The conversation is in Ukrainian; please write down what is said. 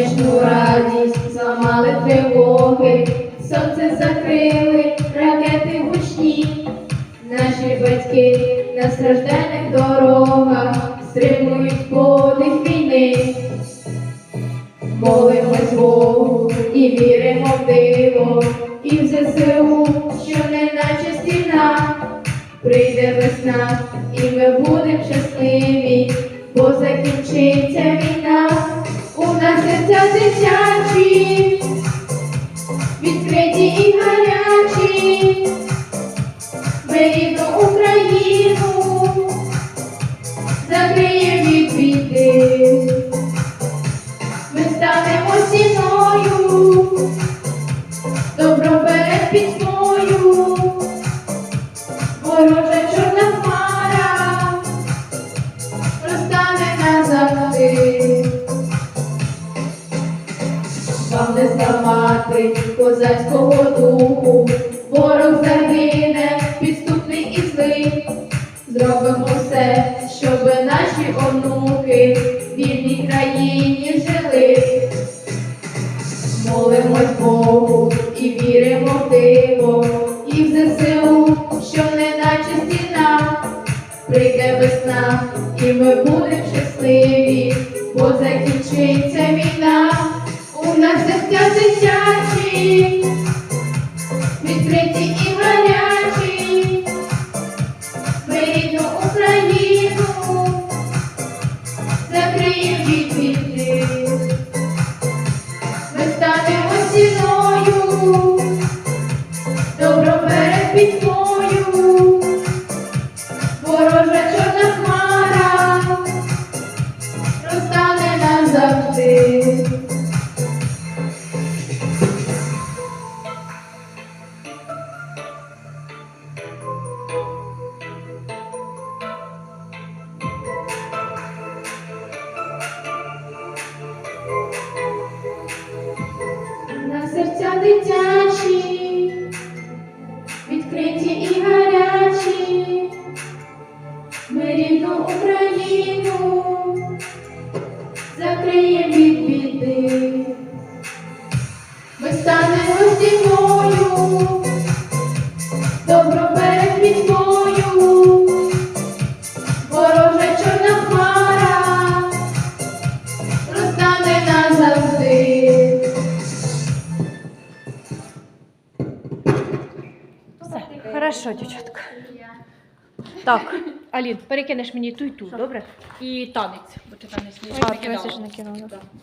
сонячну радість, зламали тривоги, сонце закрили, ракети гучні. Наші батьки на стражденних дорогах стримують подих війни. Молимось Богу і віримо в диво, і в ЗСУ, що не наче стіна, прийде весна, і ми будемо щасливі, бо закінчиться війна. У нас серця дитячі, відкриті і гарячі, ми рідну Україну закриємо від біди. Ми станемо стіною, добро перед пітьмою, ворожа зламати козацького духу, ворог загине, підступний і злий. Зробимо все, щоб наші онуки в вільній країні жили. Молимось Богу і віримо в диво, і в ЗСУ, що не наче стіна. Прийде весна, і ми будемо щасливі, бо закінчиться війна. Відкриті і гарячі. Ми рідну Україну закриємо від війни. Ми станемо стіною, добро перед пітьмою, ворожа чорна хмара розтане назавжди. Серця дитячі, відкриті і гарячі, ми рідну Україну хорошо, дівчатка. Так, Алін, перекинеш мені ту й ту, добре? І танець, бо ти танець не А, ти ж накинула.